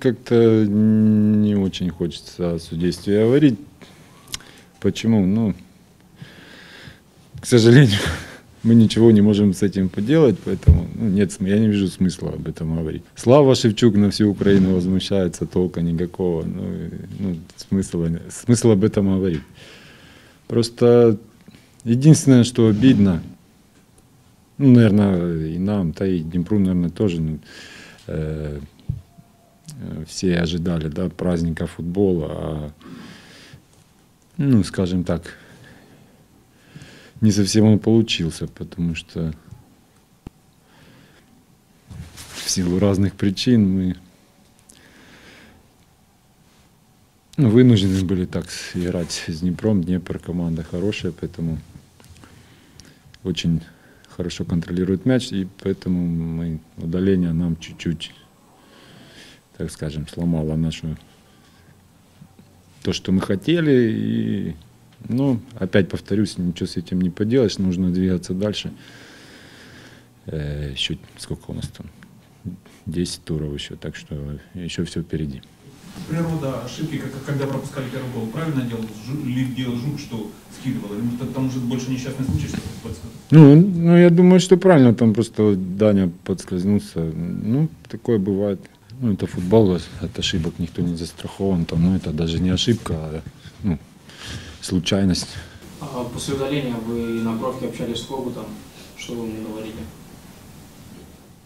как-то не очень хочется о судействе говорить. Почему? Ну, к сожалению, мы ничего не можем с этим поделать, поэтому ну, нет, я не вижу смысла об этом говорить. Слава Шевчук на всю Украину возмущается, толка никакого. Ну, ну, смысла, смысл об этом говорить. Просто единственное, что обидно, ну, наверное, и нам, да и Днепру, наверное, тоже, ну, э, все ожидали, да, праздника футбола, а, ну, скажем так, не совсем он получился, потому что в силу разных причин мы ну, вынуждены были так играть с Днепром. Днепр команда хорошая, поэтому очень хорошо контролирует мяч, и поэтому мы, удаление нам чуть-чуть, так скажем, сломало нашу то, что мы хотели, и ну, опять повторюсь, ничего с этим не поделаешь, нужно двигаться дальше. Э, еще сколько у нас там? 10 туров еще, так что еще все впереди. Природа ошибки, как, когда пропускали первый гол, правильно делал, ли делал Жук, что скидывал? Или там уже больше несчастный случай, что? Ну, ну, я думаю, что правильно, там просто Даня подскользнулся. Ну, такое бывает. Ну, это футбол, от ошибок никто не застрахован. Там, ну, это даже не ошибка, а ну, случайность. А после удаления вы на бровке общались с Хобутом. Что вы мне говорили?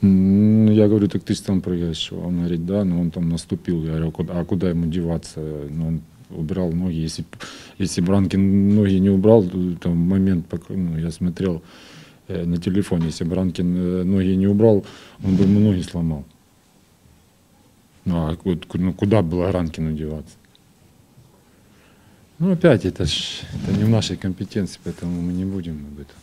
Ну, я говорю, так ты же там прыгаешь. Он говорит, да, но он там наступил. Я говорю, а куда ему деваться? Ну, он убирал ноги. Если, если Бранкин ноги не убрал, там момент, ну, я смотрел э, на телефоне, если Бранкин э, ноги не убрал, он бы ему ноги сломал. Ну, а ну, куда было Ранкину деваться? Ну, опять, это ж это не в нашей компетенции, поэтому мы не будем об этом.